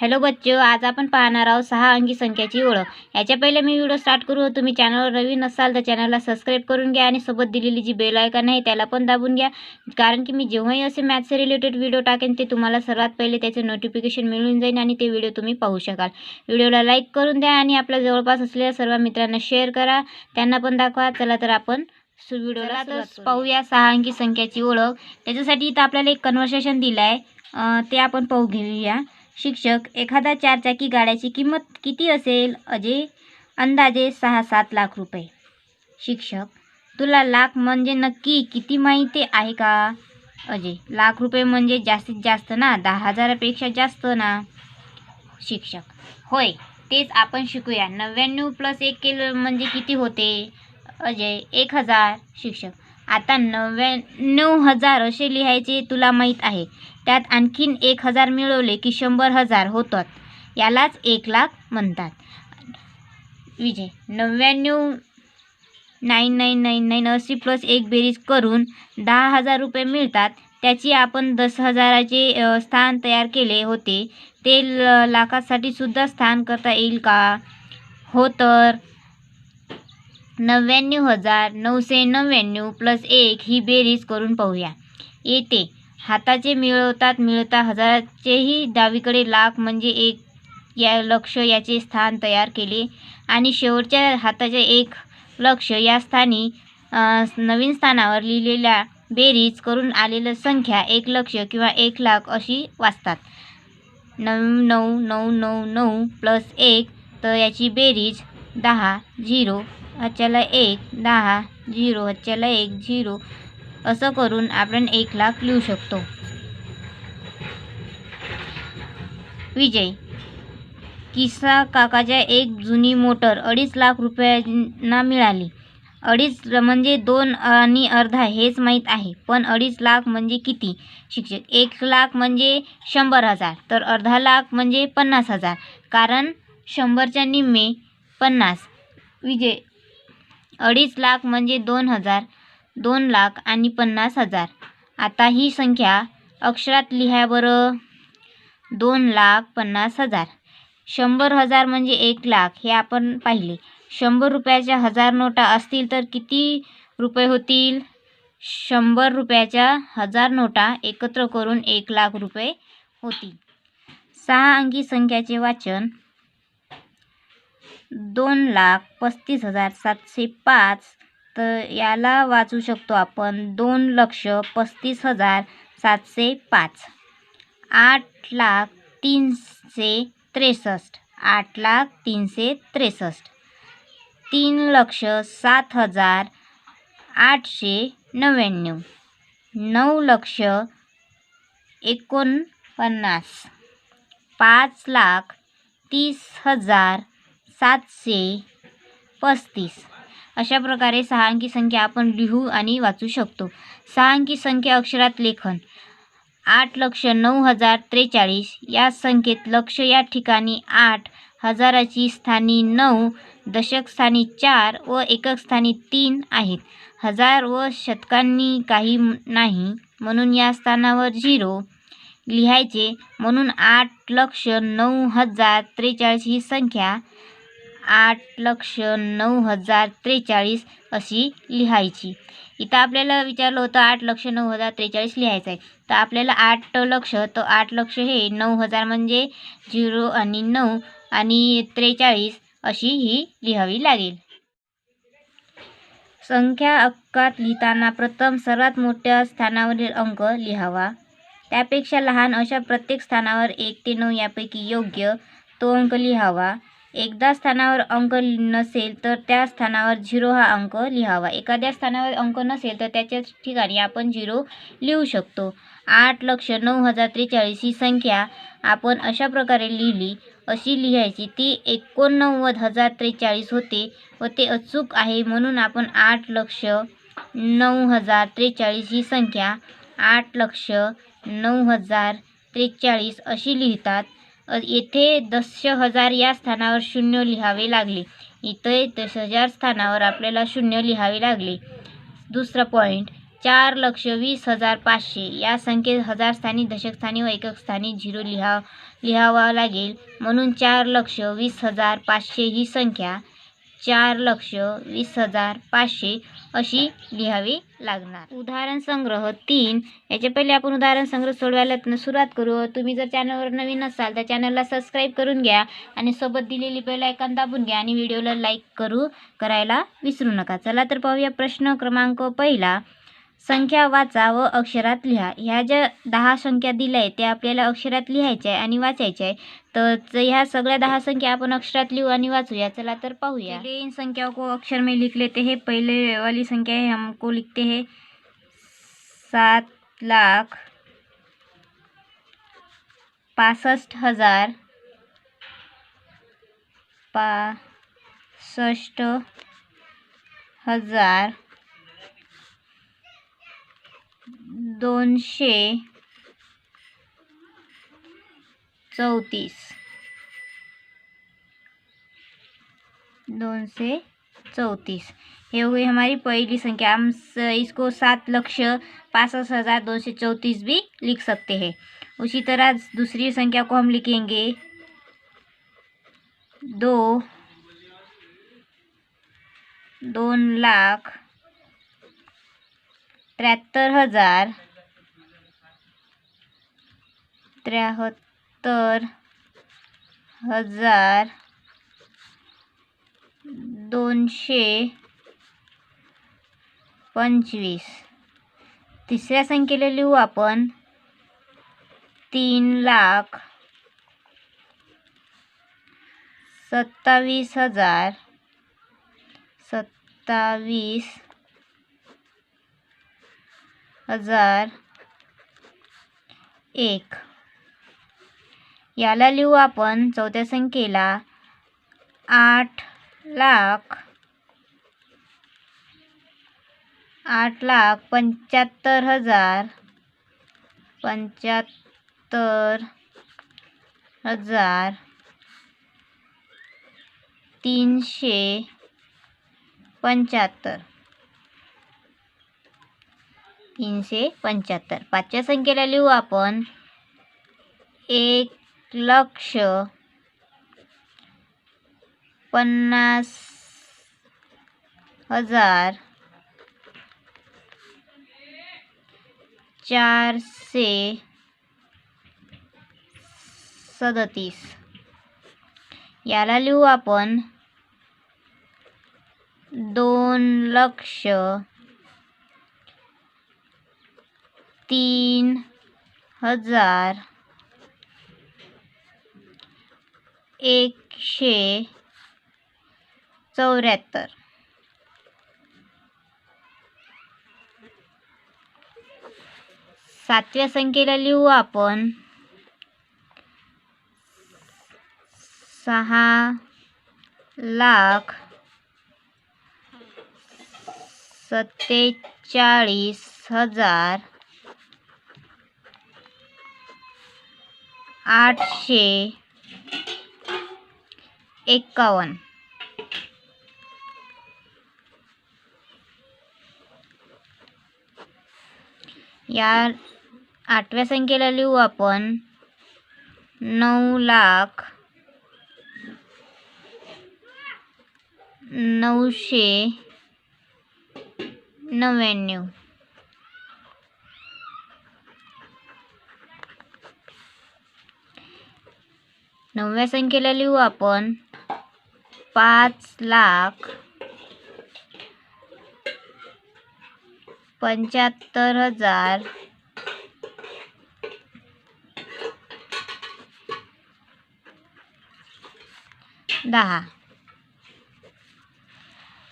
Hello बच्चो आज आपण पाहणार आहोत सहा अंकी संख्याची ओळख. याच्या पहिले मी व्हिडिओ स्टार्ट करू. तुम्ही चॅनलवर नवीन असाल तर चॅनलला सबस्क्राईब करून घ्या आणि सोबत दिलेली जी बेल आयकॉन आहे त्याला पण दाबून घ्या. कारण की मी जेव्हाही असे मॅथ्सचे रिलेटेड व्हिडिओ टाकेन ते तुम्हाला सर्वात पहिले त्याचे नोटिफिकेशन मिळून जाईल आणि ते व्हिडिओ तुम्ही पाहू शकाल. व्हिडिओला लाईक करून द्या आणि आपल्या जवळपास असलेल्या सर्व मित्रांना शेअर करा. त्यांना पण दाखवा. चला तर आपण व्हिडिओला तर पाहूया सहा अंकी संख्याची ओळख. त्याच्यासाठी इथं आपल्याला एक कन्व्हर्सेशन दिलं आहे ते आपण पाहू घेऊया. शिक्षक एखादा चारचाकी गाड्याची किंमत किती असेल? अजय अंदाजे सहा सात लाख रुपये. शिक्षक तुला लाख म्हणजे नक्की किती माहिती आहे का? अजय लाख रुपये म्हणजे जास्तीत जास्त ना? दहा हजारापेक्षा जास्त ना? शिक्षक होय तेच आपण शिकूया. नव्याण्णव प्लस एक केलं म्हणजे किती होते? अजय एक हजार. शिक्षक आता नव्याण्णव हजार असे लिहायचे तुला माहीत आहे. त्यात आणखीन एक हजार मिळवले की शंभर हजार होतात. यालाच एक लाख म्हणतात. विजय नव्याण्णव नाईन नाईन नाईन नाईन अशी प्लस एक बेरीज करून दहा हजार रुपये मिळतात. त्याची आपण दस हजाराचे स्थान तयार केले होते. ते ल लाखासाठी सुद्धा स्थान करता येईल का? हो तर. नव्याण्णव हजार नऊशे नव्याण्णव प्लस एक ही बेरीज करून पाहूया. येते. हाताचे मिळवतात मिळता हजाराचेही डावीकडे लाख म्हणजे एक या लक्ष याचे स्थान तयार केले. आणि शेवटच्या हाताचे एक लक्ष या स्थानी नवीन स्थानावर लिहिलेल्या बेरीज करून आलेलं संख्या एक लक्ष किंवा एक लाख अशी वाचतात. नऊ नऊ नऊ नऊ नऊ प्लस एक तर याची बेरीज दहा झिरो हच्याला एक दहा झिरो हच्याला एक झिरो असं करून आपण एक लाख लिहू शकतो. विजय किस्सा काकाच्या एक जुनी मोटर अडीच लाख रुपयांना मिळाली. अडीच म्हणजे दोन आणि अर्धा हेच माहीत आहे पण अडीच लाख म्हणजे किती? शिक्षक एक लाख म्हणजे शंभर हजार तर अर्धा लाख म्हणजे पन्नास हजार कारण शंभरच्या निम्मे पन्नास. विजय अडीच लाख म्हणजे दोन हजार दोन लाख आणि पन्नास हजार. आता ही संख्या अक्षरात लिहा बरं. दोन लाख पन्नास हजार. शंभर हजार म्हणजे एक लाख हे आपण पाहिले. शंभर रुपयाच्या हजार नोटा असतील तर किती रुपये होतील? शंभर रुपयाच्या हजार नोटा एकत्र करून एक लाख रुपये होतील. सहा अंकी संख्याचे वाचन. दोन लाख पस्तीस हजार सातशे पाच तर याला वाचू शकतो आपण दोन लक्ष पस्तीस हजार सातशे पाच. आठ लाख तीनशे त्रेसष्ट. आठ लाख तीनशे त्रेसष्ट. तीन लक्ष सात हजार आठशे नव्याण्णव. नऊ लक्ष एकोणपन्नास. पाच लाख तीस हजार सातशे पस्तीस. अशा प्रकारे सहा अंकी संख्या आपण लिहू आणि वाचू शकतो. सहा अंकी संख्या अक्षरात लेखन. आठ लक्ष नऊ हजार त्रेचाळीस. या संख्येत लक्ष या ठिकाणी आठ हजाराची स्थानी नऊ दशक स्थानी चार व एकक स्थानी तीन आहेत. हजार व शतकांनी काही नाही म्हणून या स्थानावर झिरो लिहायचे. म्हणून आठ लक्ष नऊ हजार त्रेचाळीस ही संख्या आठ लक्ष नऊ हजार त्रेचाळीस अशी लिहायची. इथं आपल्याला विचारलं होतं आठ लक्ष नऊ हजार त्रेचाळीस लिहायचं आहे तर आपल्याला आठ लक्ष तर आठ लक्ष हे नऊ हजार म्हणजे झिरो आणि नऊ आणि त्रेचाळीस अशी ही लिहावी लागेल. संख्या अंकात लिहिताना प्रथम सर्वात मोठ्या स्थानावरील अंक लिहावा. त्यापेक्षा लहान अशा प्रत्येक स्थानावर एक ते नऊ यापैकी योग्य तो अंक लिहावा. एकदा स्थानावर अंक नसेल तर त्या स्थानावर झिरो हा अंक लिहावा. एखाद्या स्थानावर अंक नसेल तर त्याच्या ठिकाणी आपण झिरो लिहू शकतो. आठ लक्ष नऊ हजार त्रेचाळीस ही संख्या आपण अशा प्रकारे लिहिली. अशी लिहायची. ती एकोणनव्वद हजार त्रेचाळीस होते व ते अचूक आहे म्हणून आपण आठ लक्ष नऊ हजार त्रेचाळीस ही संख्या आठ लक्ष नऊ हजार त्रेचाळीस अशी लिहितात. येथे दश हजार या स्थानावर शून्य लिहावे लागले. इथे दश हजार स्थानावर आपल्याला शून्य लिहावे लागले. दुसरा पॉईंट चार लक्ष वीस हजार पाचशे. या संख्येत हजार स्थानी दशकस्थानी व एकक स्थानी झिरो लिहा लिहावा लागेल. म्हणून चार लक्ष वीस हजार पाचशे ही संख्या चार लक्ष वीस हजार पाचशे अशी लिहावी लागणार. उदाहरण संग्रह तीन. याच्या पहिले आपण उदाहरण संग्रह सोडवायला सुरुवात करू. तुम्ही जर चॅनलवर नवीन असाल तर चॅनलला सबस्क्राईब करून घ्या आणि सोबत दिलेली बेल आयकॉन दाबून घ्या आणि व्हिडिओला लाईक करू. करायला विसरू नका. चला तर पाहूया प्रश्न क्रमांक पहिला. संख्या वाचा व अक्षरात लिहा. ह्या ज्या दहा संख्या दिल्या आहेत त्या आपल्याला अक्षरात लिहायच्या आहे आणि वाचायच्या आहे. तर च- ह्या सगळ्या दहा संख्या आपण अक्षरात लिहू आणि वाचूया. चला तर पाहूया. तीन इन संख्या को अक्षर में लिख लेते हैं. पहले वाली संख्या है हमको लिखते हैं. सात लाख पासष्ट हजार पासष्ट हजार दोनशे चौतीस. दोनशे चौतीस. ये हो गई हमारी पहली संख्या. हम इसको सात लक्ष पासठ हज़ार दो सौ चौंतीस भी लिख सकते हैं। उसी तरह दूसरी संख्या को हम लिखेंगे। दो, दोन लाख त्र्याहत्तर हजार. त्र्याहत्तर हजार दोनशे पंचवीस. तिसऱ्या संख्येला लिहू आपण. तीन लाख सत्तावीस हजार सत्तावीस हजार एक. याला लिहू आपण चौथ्या संख्येला आठ लाख आठ लाख पंच्याहत्तर हजार पंच्याहत्तर हजार तीनशे पंच्याहत्तर. तीनशे पंच्याहत्तर. पाचव्या संख्येला लिहू आपण. एक लक्ष पन्नास हजार चारशे सदतीस. याला लिहू आपण. दोन लक्ष तीन हजार एकशे चौऱ्याहत्तर. सातव्या संख्येला लिहू आपण. सहा लाख सत्तेचाळीस हजार आठशे एक्कावन्न या आठव्या संख्येला लिहू आपण. नऊ लाख नऊशे नव्याण्णव. नवव्या संख्येला लिहू आपण. पाच लाख पंच्याहत्तर हजार दहा.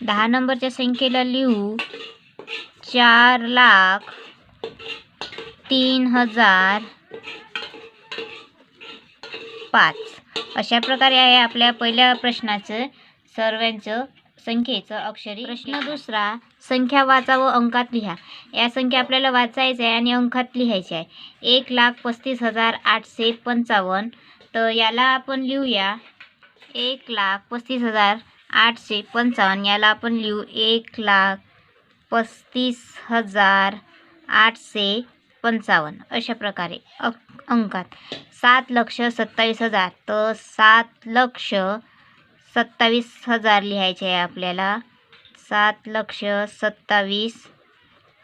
दहा नंबरच्या संख्येला लिहू. चार लाख तीन हजार पाच. अशा प्रकारे आहे आपल्या पहिल्या प्रश्नाचं सर्वांचं संख्येचं अक्षरी. प्रश्न दुसरा संख्या वाचा व अंकात लिहा. या संख्या आपल्याला वाचायचं आहे आणि अंकात लिहायची आहे. एक लाख पस्तीस हजार आठशे पंचावन्न. तर याला आपण लिहूया. एक लाख पस्तीस हजार आठशे पंचावन्न. याला आपण लिहू. एक लाख पस्तीस हजार आठशे पंचावन्न. अशा प्रकारे. अक अंकात. सात लक्ष सत्तावीस हजार. तर सात लक्ष सत्तावीस हजार लिहायचे आहे आपल्याला. सात लक्ष सत्तावीस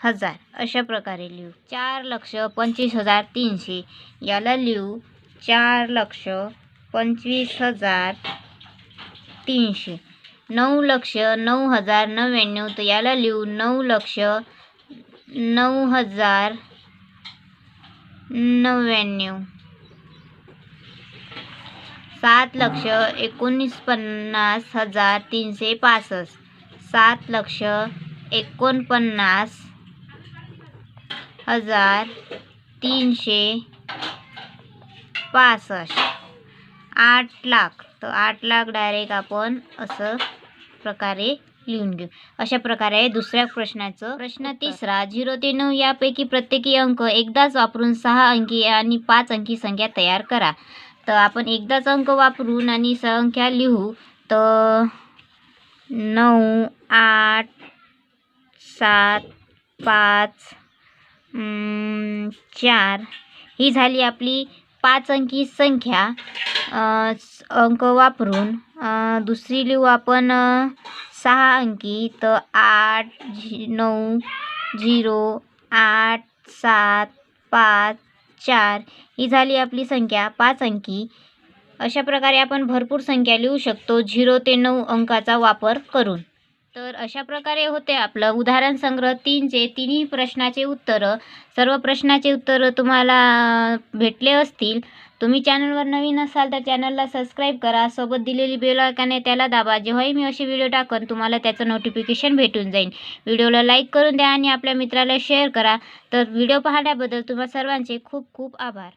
हजार. अशा प्रकारे लिहू. चार लक्ष पंचवीस हजार तीनशे. याला लिहू. चार लक्ष पंचवीस हजार तीनशे. नऊ लक्ष नऊ हजार नव्याण्णव. तर याला लिहू. नऊ लक्ष नऊ हजार नव्याण्णव. सात लक्ष एकोणीस पन्नास हजार तीनशे पासष्ट. सात लक्ष एकोणपन्नास हजार तीनशे पासष्ट. आठ लाख. तर आठ लाख डायरेक्ट आपण असं प्रकारे लिहून घेऊ. अशा प्रकारे आहे दुसऱ्या प्रश्नाचं प्रश्न तिसरा झिरो ते नऊ यापैकी प्रत्येकी अंक एकदाच वापरून सहा अंकी आणि पाच अंकी संख्या तयार करा. तर आपण एकदाच अंक वापरून आणि संख्या लिहू तर नऊ आठ सात पाच चार. ही झाली आपली पाच अंकी संख्या. अंक वापरून. दुसरी लिहू आपण सहा अंकी तर आठ झि नऊ झिरो आठ सात पाच चार ही झाली आपली संख्या. पाच अंकी. अशा प्रकारे आपण भरपूर संख्या लिहू शकतो. झिरो ते नऊ अंकाचा वापर करून. तर अशा प्रकारे होते आपलं उदाहरण संग्रह तीनचे. तिन्ही प्रश्नाचे उत्तरं. सर्व प्रश्नाचे उत्तरं तुम्हाला भेटले असतील. तुम्ही चॅनलवर नवीन असाल तर चॅनलला सबस्क्राईब करा. सोबत दिलेली बेल आयकाने त्याला दाबा. जेव्हाही मी असे व्हिडिओ टाकन. तुम्हाला त्याचं नोटिफिकेशन भेटून जाईल व्हिडिओला लाईक करून द्या आणि आपल्या मित्राला शेअर करा. तर व्हिडिओ पाहण्याबद्दल तुम्हा सर्वांचे खूप खूप आभार.